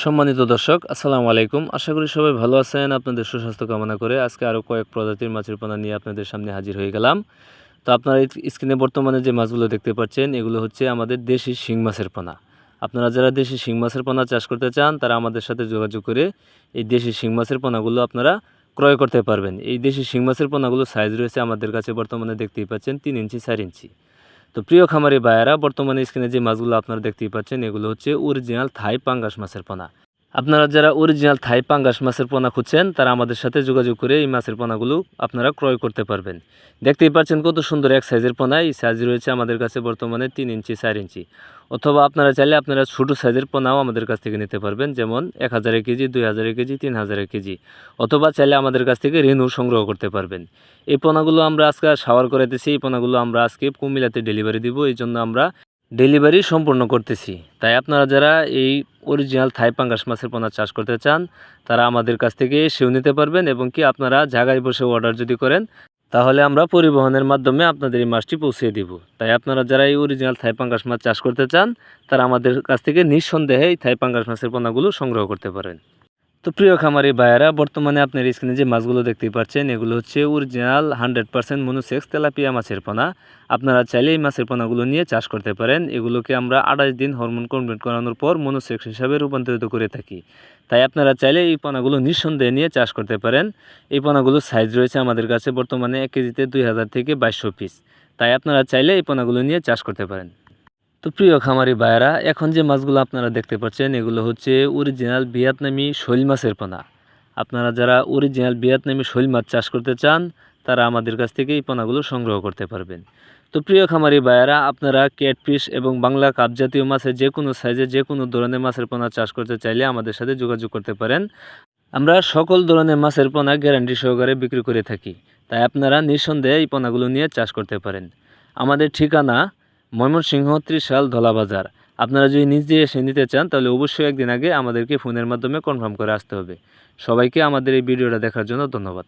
সম্মানিত দর্শক, আসসালামু আলাইকুম। আশা করি সবাই ভালো আছেন, আপনাদের সুস্বাস্থ্য কামনা করে আজকে আরও কয়েক প্রজাতির মাছের পোনা নিয়ে আপনাদের সামনে হাজির হয়ে গেলাম। তো আপনারা স্ক্রিনে বর্তমানে যে মাছগুলো দেখতে পাচ্ছেন, এগুলো হচ্ছে আমাদের দেশি শিং মাছের পোনা। আপনারা যারা দেশি শিং মাছের পোনা চাষ করতে চান, তারা আমাদের সাথে যোগাযোগ করে এই দেশি শিং মাছের পোনাগুলো আপনারা ক্রয় করতে পারবেন। এই দেশি শিং মাছের পোনাগুলো সাইজ রয়েছে আমাদের কাছে বর্তমানে দেখতেই পাচ্ছেন তিন ইঞ্চি, চার ইঞ্চি। তো প্রিয় খামারি ভাইয়েরা, বর্তমানে স্ক্রিনে যে মাছগুলো আপনারা দেখতেই পাচ্ছেন, এগুলো হচ্ছে অরিজিনাল থাই পাঙ্গাস মাছের পোনা। আপনারা যারা অরিজিনাল থাই পাঙ্গাস মাছের পোনা খুঁজছেন, তারা আমাদের সাথে যোগাযোগ করে এই মাছের পোনাগুলো আপনারা ক্রয় করতে পারবেন। দেখতেই পাচ্ছেন কত সুন্দর এক সাইজের পোনা, এই সাইজ রয়েছে আমাদের কাছে বর্তমানে তিন ইঞ্চি, চার ইঞ্চি। অথবা আপনারা চাইলে আপনারা ছোটো সাইজের পোনাও আমাদের কাছ থেকে নিতে পারবেন, যেমন এক হাজারের কেজি, দুই হাজারের কেজি, তিন হাজারের কেজি, অথবা চাইলে আমাদের কাছ থেকে রেনু সংগ্রহ করতে পারবেন। এই পোনাগুলো আমরা আজকে শাওয়ার করাইতেছি এই পোনাগুলো আমরা আজকে কুমিল্লাতে ডেলিভারি দিব, এই জন্য আমরা ডেলিভারি সম্পূর্ণ করতেছি। তাই আপনারা যারা এই অরিজিনাল থাই পাঙ্গাস মাছের পোনা চাষ করতে চান, তারা আমাদের কাছ থেকে সেও নিতে পারবেন এবং কি আপনারা জায়গায় বসে অর্ডার যদি করেন তাহলে আমরা পরিবহনের মাধ্যমে আপনাদের এই মাছটি পৌঁছে দিব। তাই আপনারা যারা এই অরিজিনাল থাই পাঙ্গাস মাছ চাষ করতে চান, তারা আমাদের কাছ থেকে নিঃসন্দেহে এই থাই পাঙ্গাস মাছের পোনাগুলো সংগ্রহ করতে পারেন। তো প্রিয় খামারি ভাইয়েরা, বর্তমানে আপনার স্ক্রিনে যে মাছগুলো দেখতেই পাচ্ছেন, এগুলো হচ্ছে original hundred percent monosex tilapia মাছের পোনা। আপনারা চাইলে এই মাছের পোনাগুলো নিয়ে চাষ করতে পারেন। এগুলোকে আমরা আঠাশ দিন হরমোন কমপ্লিট করানোর পর মনোসেক্স হিসাবে রূপান্তরিত করে থাকি। তাই আপনারা চাইলে এই পোনাগুলো নিঃসন্দেহে নিয়ে চাষ করতে পারেন। এই পোনাগুলোর সাইজ রয়েছে আমাদের কাছে বর্তমানে এক কেজিতে দুই হাজার থেকে বাইশশো পিস তাই আপনারা চাইলে এই পোনাগুলো নিয়ে চাষ করতে পারেন। তো প্রিয় খামারি ভাইয়েরা, এখন যে মাছগুলো আপনারা দেখতে পাচ্ছেন, এগুলো হচ্ছে অরিজিনাল ভিয়েতনামি শৈল মাছের পোনা। আপনারা যারা অরিজিনাল ভিয়েতনামি শৈল মাছ চাষ করতে চান, তারা আমাদের কাছ থেকে এই পোনাগুলো সংগ্রহ করতে পারবেন। তো প্রিয় খামারি ভাইয়েরা, আপনারা ক্যাটফিশ এবং বাংলা কাপ জাতীয় মাছের যে কোনো সাইজে যে কোনো ধরনের মাছের পোনা চাষ করতে চাইলে আমাদের সাথে যোগাযোগ করতে পারেন। আমরা সকল ধরনের মাছের পোনা গ্যারান্টি সহকারে বিক্রি করে থাকি, তাই আপনারা নিঃসন্দেহে এই পোনাগুলো নিয়ে চাষ করতে পারেন। আমাদের ঠিকানা ময়মনসিংহ ত্রিশাল ধলাবাজার। আপনারা যদি নিজ নিজে এসে নিতে চান, তাহলে অবশ্যই একদিন আগে আমাদেরকে ফোনের মাধ্যমে কনফার্ম করে আসতে হবে। সবাইকে আমাদের এই ভিডিওটা দেখার জন্য ধন্যবাদ।